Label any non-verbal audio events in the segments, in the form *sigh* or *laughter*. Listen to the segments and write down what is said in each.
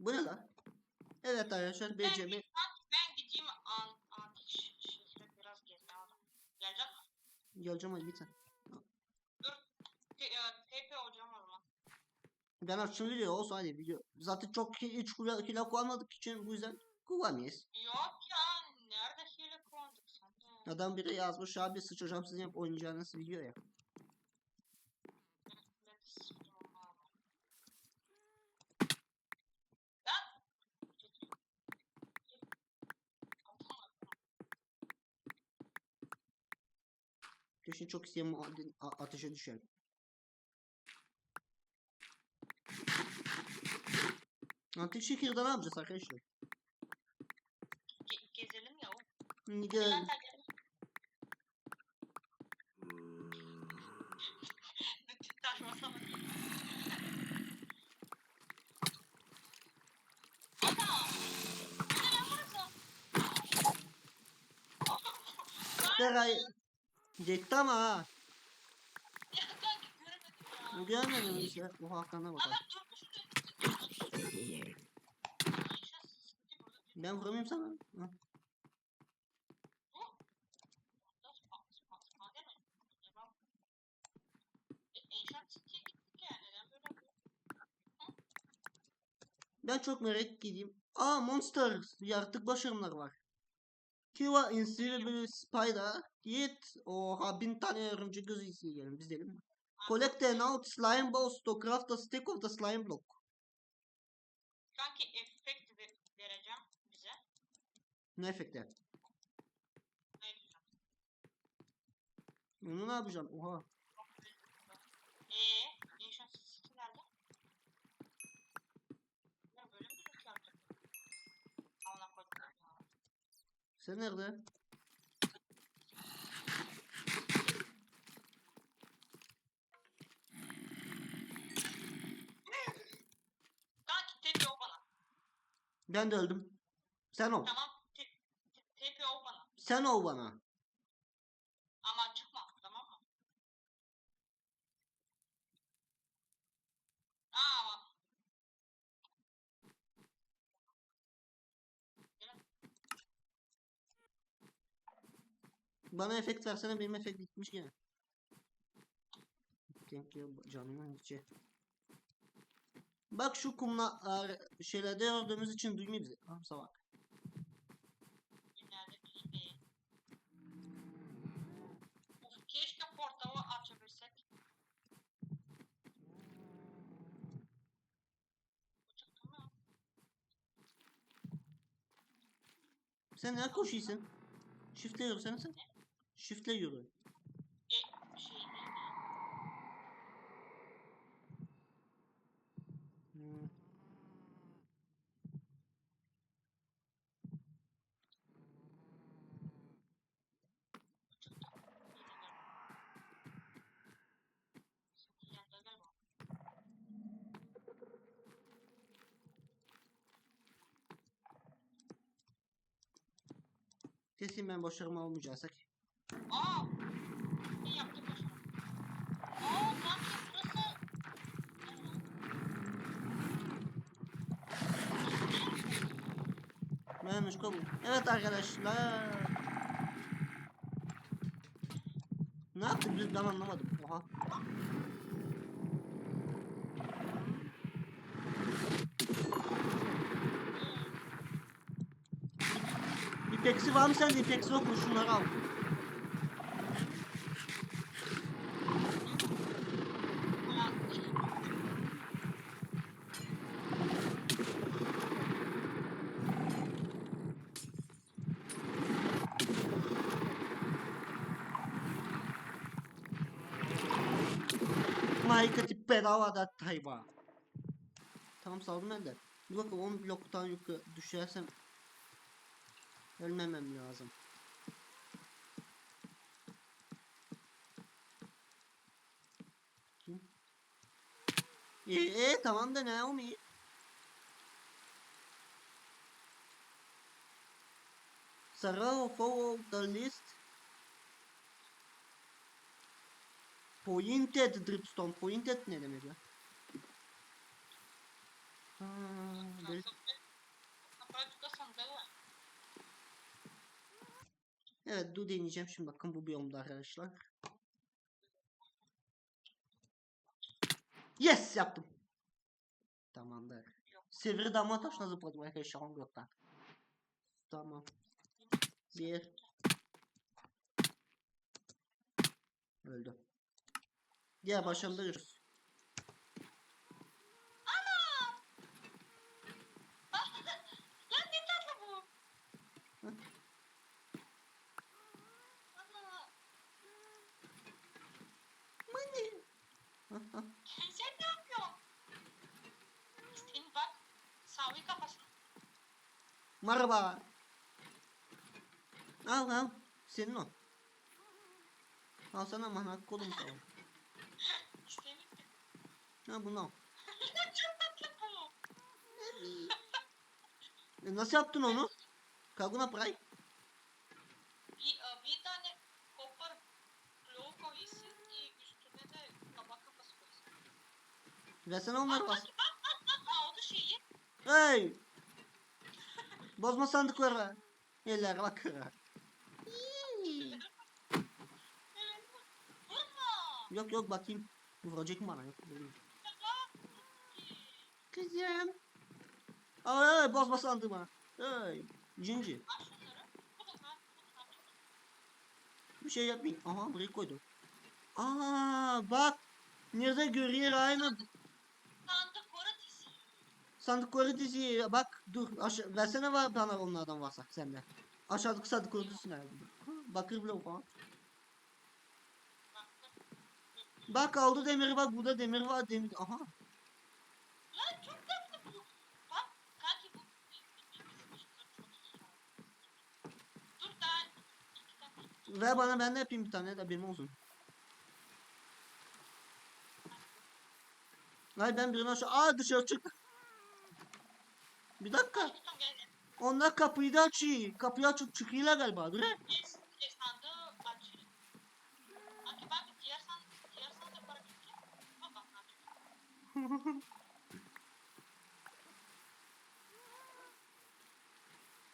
Bu ne lan? Evet arkadaşlar Ben, ben, ben gideyim an, antik şehre biraz gezmeye adam. Gelecek mi? Geleceğim hadi lütfen. Te, e, TP hocam o zaman. Ben açtım video olsa hadi video. Zaten çok hiç kila kullanmadık için bu yüzden kullanmayız. Yok ya nerede hile kullandık sen. Adam biri yazmış abi sıçacağım sizin hep oynayacağınız video ya. Ben de sıkıntım abi. Lan! Atamadım. Keşke çok isteyen maden a- ateşe düşer. Antik şehirde ne yapacağız arkadaşlar? Ge- gezelim ya o. Gel. Bu. Gitti ama ha. Ya kanka göremedim ya. Görmedim işte. Bu Hakan'a durmuş. Ben vuramayayım sana. Ha. Ben çok merak edeyim. Aa monster yaratık başarımlar var. Kiva Insecurable Spider. Git. Oha bin tane örümcek gözü isteyelim biz dedim mi? Collect an out slime balls to craft a stick of the slime block. Kanki efekt ve- vereceğim bize. Ne efekti? Onu ne yapacağım? Oha. Eee inşaat sisi nerede? Ya böyle mi gözüküyor artık? Amına koydum ya. Sen nerede? Kanki tepi o bana. Ben de öldüm. Sen ol. Tamam. Te, te, tepi o bana. Sen ol bana. Ama çıkma tamam mı? Aa bak. Bana efekt versene benim efekt bitmiş gene. You canımın içi. Bak şu kumla şeylerde gördüğümüz için duymuyor bizi. Ah salak. Keşke portalı açabilsek. Sen ne koşuyorsun? Shift'le yürüsene sen. Shift'le yürü. E şey. Hmm. Kesin ben başarımı almayacaksak. Aa! Ne yaptı başına? Aa kanki burası... Kabul. Evet arkadaşlar. Ne yaptık biz ben anlamadım. Oha. İpeksi var mı sende? İpeksi yok mu? Şunları al. Marikati bedava da tayba. Tamam saldım ben de. Bir bakalım 10 bloktan yukarı düşersem ölmemem lazım. İyi tamam da olmuyor? Sarah follow the list. Pointed dripstone. Pointed ne demek ya? Evet du deneyeceğim şimdi bakın bu biyomda arkadaşlar. Yes yaptım. Tamamdır. Sivri damla taşına zıpladım arkadaşlar onu gökten. Tamam. Bir. Öldü. Diğer başlamda görürüz. Ana! *laughs* Lan ne tatlı bu? Hı? Ana! Mani. Sen ne yapıyorsun? Senin bak. Savi kafasına. Merhaba. Al al. Senin o. Al sana mana kolum. Senin. Ha bunu al. Çok tatlı bu. E, nasıl yaptın onu? Kaguna Pray. Bir, e, bir tane kopar bloğu koyuyorsun. e, Üstüne de tabak kafası koyuyorsun. Versene onları bas. *laughs* aldı şeyi. Hey! Bozma sandıkları. Eller bak. Yok yok bakayım. Vuracak mı bana? Yok. Kızım. Ay ay bozma sandığıma. Hey. Cinci. Bir şey yapmayın. Aha buraya koydum. Aa bak. Nerede görüyor aynı dizi. sandıkları diziyi. Bak dur aşağı versene var bana onlardan varsa sende. Aşağıdaki sandıkları dizisi nerede? Bakır bile falan. Bak bak. Bak aldı demiri bak burada demir var demir. Aha. Lan çok tatlı bu. Bak kanki bu. Dur daha. iki dakika. Ver bana ben de yapayım bir tane de benim olsun. Ay ben birini aşağı... Aa dışarı çık. Bir dakika. Onlar kapıyı da açıyor. Kapıyı açıp çıkıyorlar galiba. Dur he. Yes, yes, sandığı açıyor. Kanki bak diğer sandık, diğer sandık para bitti. Bak bak kanki. *laughs*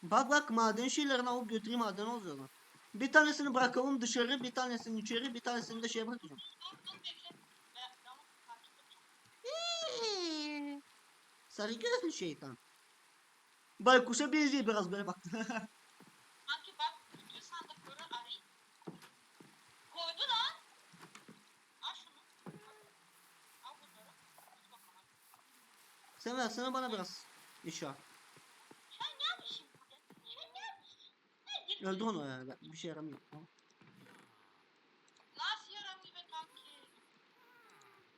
Bak bak maden şeylerini alıp götüreyim maden oluyorlar. Bir tanesini bırakalım dışarı, bir tanesini içeri, bir tanesini de şeye bırakacağım. Sarı gözlü şeytan. Baykuşa benziyor biraz böyle bak. *laughs* Kanki bak bütün sandıkları arayayım. Koydu lan. Al şunu. Al bunları. Dur bakalım. Sen versene bana biraz. İşa. Sen ne yapıyorsun burada? Sen ne yapıyorsun? Ne? Öldü onu ya. ben- Bir şey yaramıyor. Tamam. Nasıl yaramıyor be kanki?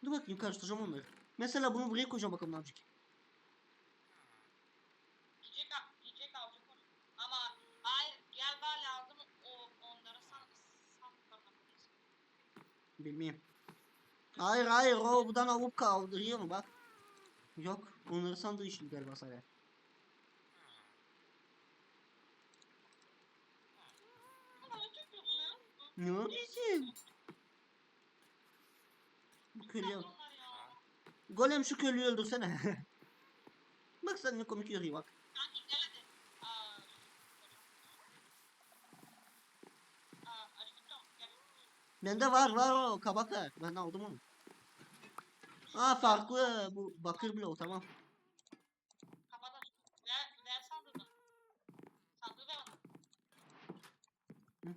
Dur bakayım karıştıracağım onları. Mesela bunu buraya koyacağım bakalım ne yapacak. Yiyecek, yiyecek alacak onu. Ama hayır gel var lazım o onları san sandıklarına koyuyorsun. Bilmiyorum. Hayır hayır o buradan alıp kaldırıyor bak. Yok onları sandığı için galiba sadece. Ne yapıyorsun? Bu ya. Golem şu köylüyü öldürsene. *laughs* bak sen ne komik yürüyor bak. Bende var var o kabak var. Ben aldım onu. Aa farklı bu bakır bloğu tamam. Kapat aşkım. Ver, ver sandığını. Sandığı ver bana. Hı.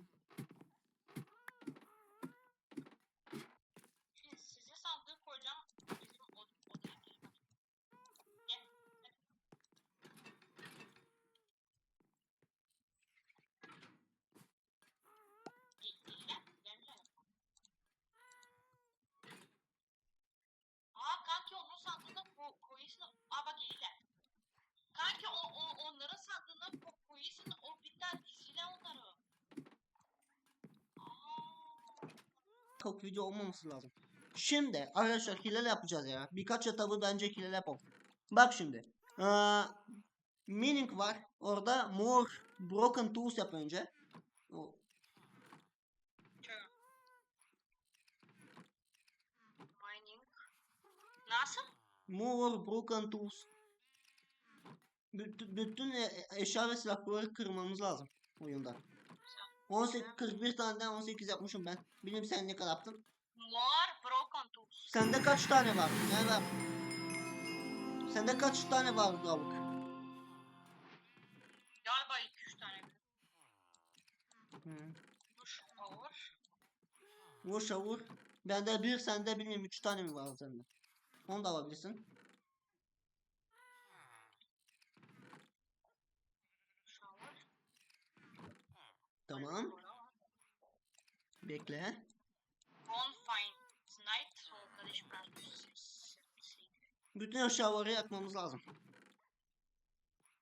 Şimdi size sandığı koyacağım. Bizim o, o değil. Gel. gel. İyi, iyi lan, gel, gel. Aa kanki onun sandığına ko koyuyorsun. Aa bak iyiler. Kanki o, o onların sandığına ko koyuyorsun. O bir tane dizile onları. Aa. Çok video olmaması lazım. Şimdi arkadaşlar hilal yapacağız ya. Birkaç etabı bence hilal yapalım. Bak şimdi. Aa, meaning var. Orada more broken tools yap önce. O. Nasıl? more broken tools. Bütün, bütün e- eşya ve silahları kırmamız lazım oyunda. 18 41 taneden 18 yapmışım ben. Bilmiyorum sen ne kadar yaptın. More broken tools. Sende kaç tane var? Ne var? Sende kaç tane var lavuk? Galiba 2-3 tane. Hı. Duş ağır. Vur şavur. Bende bir, sende bilmiyorum 3 tane mi var sende? Onu da alabilirsin. Tamam. Bekle. Bonfire Night Arkadaş Bütün aşağıları yakmamız lazım.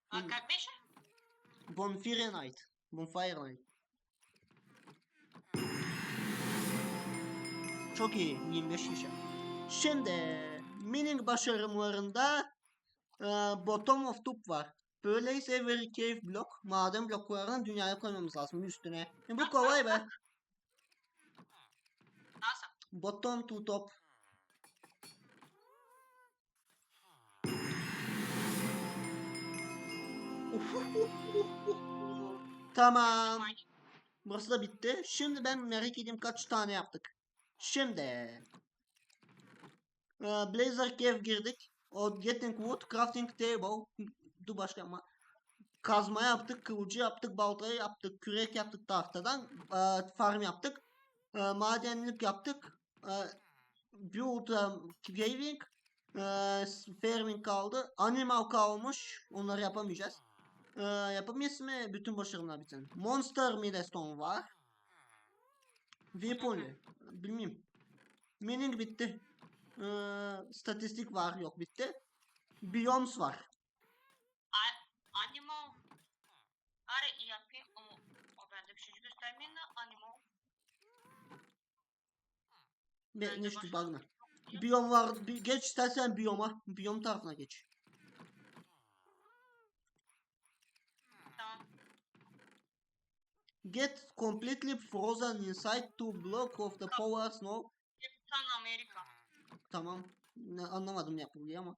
Hakan Beş? Bonfire Night. Bonfire Night. Çok iyi. 25 şişe. Şimdi mining başarımlarında e, bottom of tube var. Böyleyse very cave block, maden bloklarını dünyaya koymamız lazım üstüne. E, bu kolay be. Bottom to top. Tamam. Burası da bitti. Şimdi ben merak edeyim kaç tane yaptık. Şimdi e, Blazer Cave girdik. O Getting Wood, Crafting Table. Dur başka ama. Kazma yaptık, kılıcı yaptık, baltayı yaptık, kürek yaptık tahtadan. e, farm yaptık. e, madenlik yaptık. E, build um, caving. e, farming kaldı. Animal kalmış. Onları yapamayacağız. Ee, yapamayız mı? Bütün başarılar bitsin. Monster Millstone var. Weapon. Bilmiyorum. Mining bitti. Ee, statistik var. Yok bitti. Biomes var. Animal. Are yapayım ama o bende bir şey göstermeyin de animal. Be, Bence ne işte başka bakma. bir şey. Biyom var. Bi- geç istersen biyoma. Biyom tarafına geç. Tamam. Get completely frozen inside two block of the power snow. Kaptan Amerika. Tamam. Ne, anlamadım ne yapılıyor ama.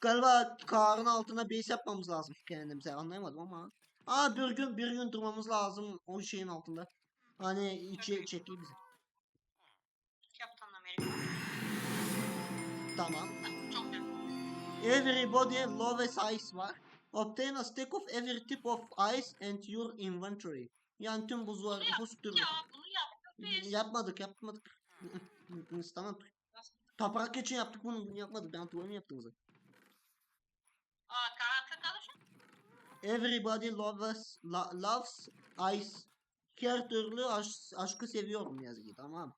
Galiba karın altına base yapmamız lazım kendimize. Anlayamadım ama. Aa bir gün bir gün durmamız lazım o şeyin altında. Hani içi çekiyor bizi. Tamam. Çok güzel. Everybody lowest ice var. Obtain a stack of every tip of ice and your inventory. Yani tüm buzlar, buz türü. Ya bunu yaptık biz. Yapmadık, yapmadık. *laughs* Tamam. Toprak için yaptık bunu, bunu yapmadık. Ben tuvalet yaptığımızı. Aa karakter kalışın. Everybody loves, lo- loves ice. Her türlü aş- aşkı seviyorum yazıyı tamam.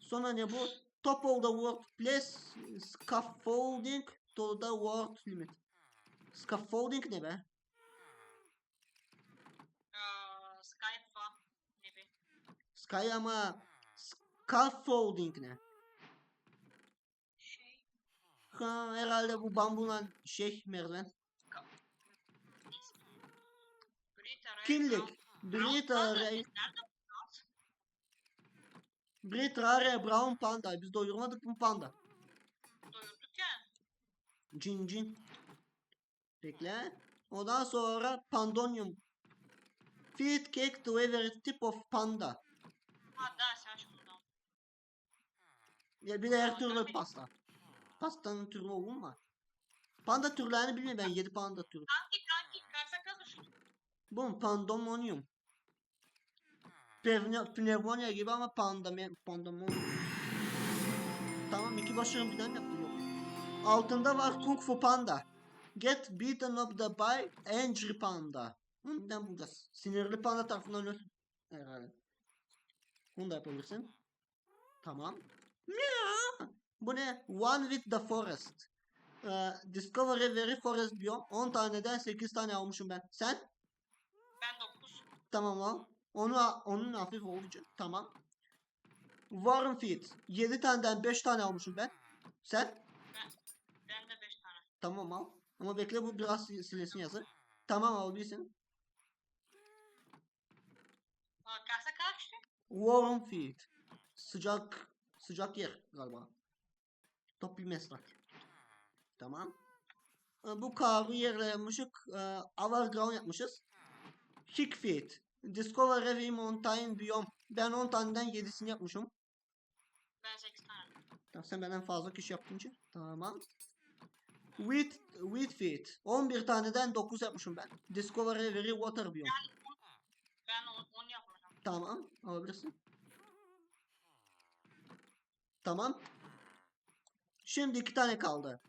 Sonra ne bu? Top of the world place scaffolding to the world limit. Scaffolding ne be? Aa, Skype. Ne be? Sky ama scaffolding ne? Şey. Ha, herhalde bu bambundan şey merdiven. Killik. Brita Panda, Brita Ray Brown Panda. Biz doyurmadık mı panda? doyurduk ya? Cin cin. Bekle. Ondan sonra pandonium. Feed cake to every tip of panda. Daha sen şundan. Ya bir de her türlü pasta. Pastanın türü olur mu? Panda türlerini bilmiyorum ben. 7 panda türü. Kanki kanki karsa kalışın. Bu mu? Pandemonium. Pneumonia, gibi ama panda, pandemonium. Tamam iki başarım birden yaptım yok. Altında var Kung Fu Panda. Get beaten up the by Angry Panda. Bundan bulacağız. Sinirli panda tarafından öl. Herhalde. Bunu da yapabilirsin. Tamam. Bu ne? One with the forest. Ee, discover a very forest biome. 10 taneden 8 tane almışım ben. Sen? Ben 9. Tamam al. Onu onun hafif olucu. Tamam. Warren Feet. 7 taneden 5 tane almışım ben. Sen? Ben de 5 tane. Tamam al. Ama bekle bu biraz sil- silesin yazı. Tamam alabilirsin. Aa karsa kalıştı. Warren Feet. Sıcak sıcak yer galiba. Top bir meslek. Tamam. Ee, Bu karı yerle yapmışık. Ee, Our ground yapmışız. Hick Feet. Discover Heavy Mountain Biome. Ben 10 taneden 7'sini yapmışım. Ben 8 tane. Tamam sen benden fazla kişi yapınca. Tamam. With with feet. 11 taneden 9 yapmışım ben. Discover Heavy Water Biome. Ben 10 yapmışım. Tamam, alabilirsin. Tamam. Şimdi iki tane kaldı.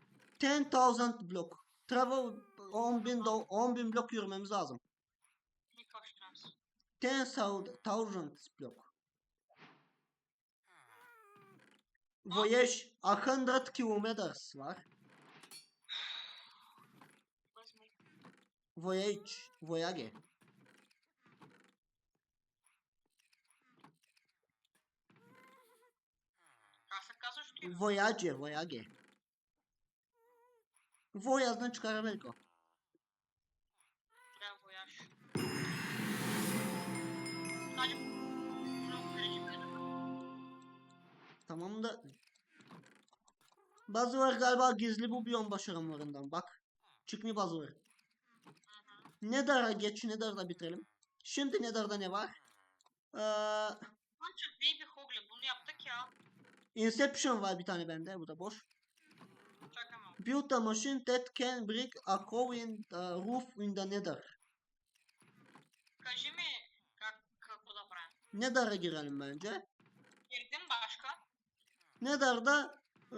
10,000 blok. Travel 10.000 do- 10.000 blok yürümemiz lazım. İlk başlayacağız. 10,000 blok. Voyage 100 kilometers var. Let's make Voyage, voyage. Kasa kasa şu gibi. Voyage, voyage. Voyage'dan çıkarabilir o. Bunda bazı var galiba gizli bu biyon başarımlarından bak. Çıkmıyor bazı var. ne Nether'a geç ne Nether'da bitirelim. Şimdi Nether'da ne var? Ee, Ancak Baby bunu yaptık ya. Inception var bir tane bende bu da boş. Takamam. Build a machine that can break a crow in the roof in the Nether. Kajimi Nether'a girelim bence. Girdim başka. Nether'da e,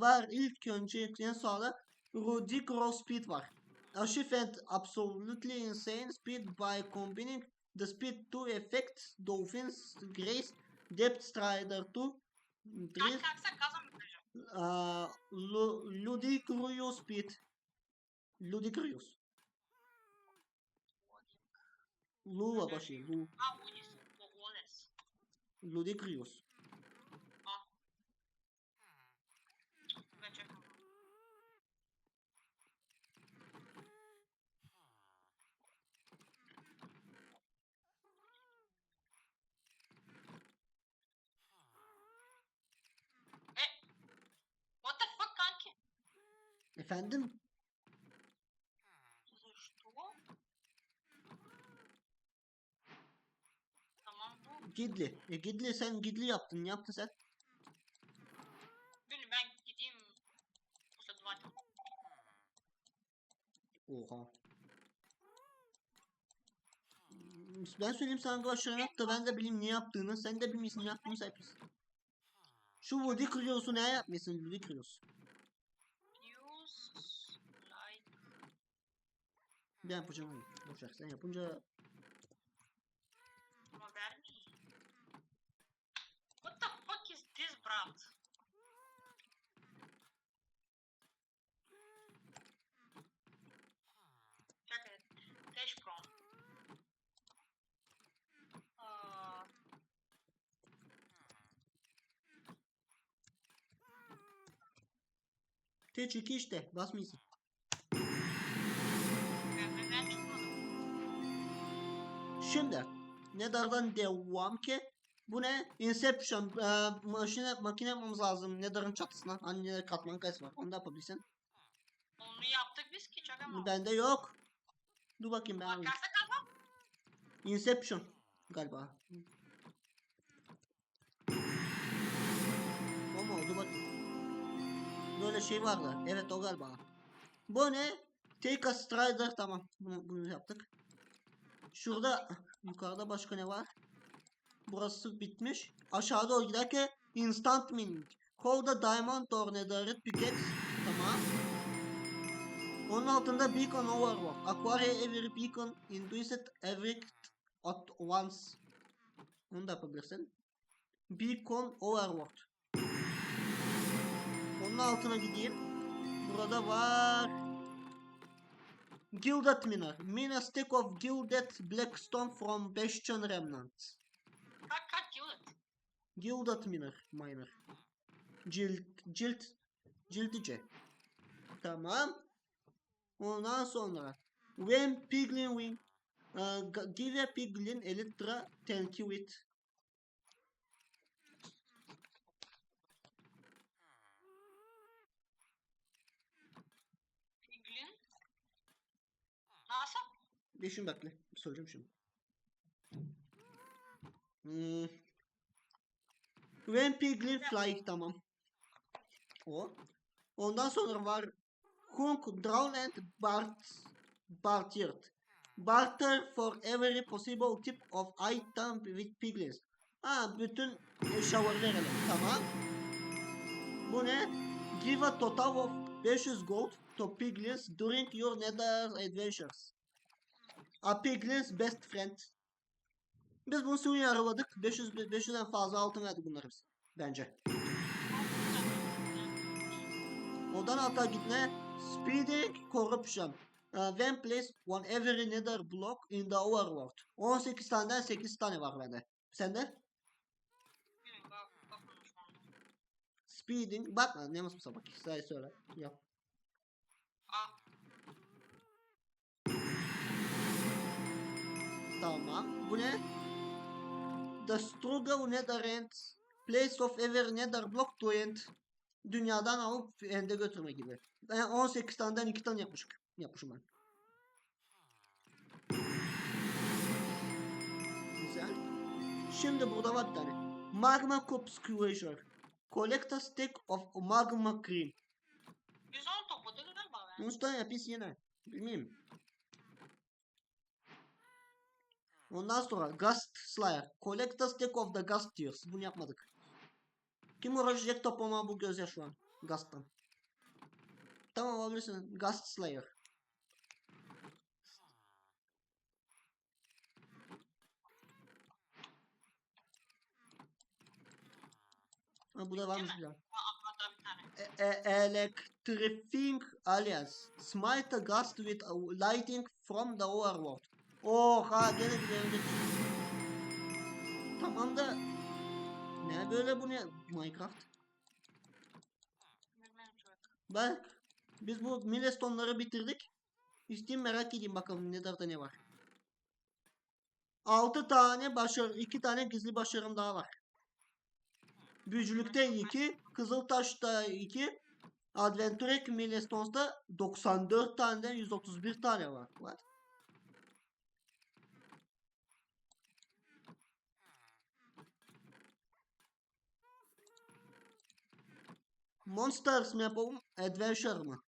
var ilk öncelikle sonra Rudic speed var. A shift absolutely insane speed by combining the speed 2 effects Dolphins Grace Depth Strider 2 Drift а, Люди Крую спит. Люди Криус. Лула баши. Лу. Люди Криус. Efendim За что? Tamam bu. Gidli e, Gidli sen Gidli yaptın ne yaptın sen Bilmiyorum ben gideyim. После два дня. Oha. Hmm, Ben söyleyeyim sana arkadaşlarına yap da ben de bileyim ne yaptığını. Sen de bilmiyorsun ne yaptığını sen yapıyorsun. Şu Woody Krios'u ne yapmışsın Woody Krios? Ben yapacağım onu. Boşver sen yapınca Moderni. What the fuck is this, брат? Чакай, тежко. А, T2 işte basmıyorsun. Şimdi Nether'dan devam ki bu ne? Inception e, makine makine yapmamız lazım Nether'ın çatısına. Hani Nether katman kayısı var. Onu da yapabilirsin. Onu yaptık biz ki çakamam. Bende yok. Dur bakayım ben. Bakarsa kalmam. Inception galiba. Mu oldu bak. Böyle şey vardı. Evet o galiba. Bu ne? Take a Strider tamam. Bunu, bunu yaptık. Şurada yukarıda başka ne var? Burası bitmiş. Aşağı doğru giderken instant mining. The diamond or netherite pickaxe. Tamam. Onun altında beacon overworld. Acquire every beacon induced every at once. Onu da yapabilirsin. Beacon Overworld. Onun altına gideyim. Burada var. Gilded Miner. Mine stack of gilded blackstone from bastion remnants. Kaç kaç gilded? Gilded Miner. Miner. Cilt. Cilt. Ciltice. Tamam. Ondan sonra. When Piglin win. Uh, give a Piglin Electra tanky with Bir şunu bekle. Söyleyeceğim şimdi. Hmm. When Piglin Fly tamam. O. Ondan sonra var Hunk, Drown and Bart Bartiert. Barter for every possible tip of item with piglins. Ha bütün verelim. Tamam. Bu ne? Give a total of 500 gold to piglins during your nether adventures. A piglin's best friend. Biz bunu suyu araladık. 500 500'den fazla altın verdik bunları biz. Bence. Odan alta gitme. Speeding Corruption. Uh, when placed on every nether block in the overworld. 18 taneden 8 tane var bende. Sende? Speeding. Bakma ne nasıl bak. Sayı söyle. Yap. Tamam. Bu ne? The struggle nether end. Place of every nether block to end. Dünyadan alıp end'e götürme gibi. Ben 18 taneden 2 tane yapmışım. Yapmışım ben. Güzel. Şimdi burada var bir tane. Magma Cup Squisher. Collect a stack of magma cream. 110 topladı galiba ben. Mustan yapış yine. Bilmiyorum. Ondan sonra Gust Slayer. Collect a stack of the Gust Tears. Bunu yapmadık. Kim uğraşacak toplama bu göze şu an? Gust'tan. Tamam alabilirsin. Gust Slayer. Ha, bu da varmış bir. E- e- Electrifying Alliance. Smite the gust with a lighting from the overworld. Oha gene bir evde. Tamam da ne böyle bu ne Minecraft? Bak biz bu milestone'ları bitirdik. İsteyeyim merak edeyim bakalım ne tarafta ne var. 6 tane başarı, 2 tane gizli başarım daha var. Büyücülükte 2, Kızıltaş'ta 2, Adventure Milestones'da 94 taneden 131 tane var. What? Monsters mı yapalım? Adventure mı?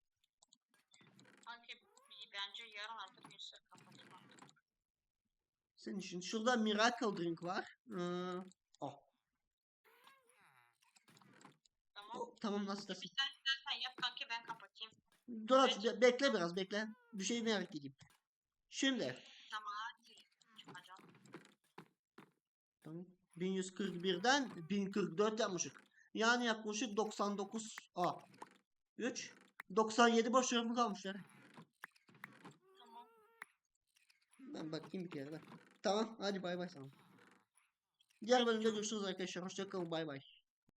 Bir- bence yarın artık. Senin için. Şurada Miracle Drink var. Ee, oh. Tamam. o- tamam nasıl Bir istersin. sen istersen yap kanki ben kapatayım. Dur aç, be- bekle biraz bekle. Bir şey merak edeyim. Şimdi. Tamam hadi. Çıkacağım. Tamam. 1141'den 1044 yapmışık. Yani yaklaşık 99 a 3 97 başarımı kalmışlar. Tamam. Ben bakayım bir kere de. Tamam hadi bay bay sana. Diğer bölümde görüşürüz arkadaşlar. Hoşçakalın bay bay.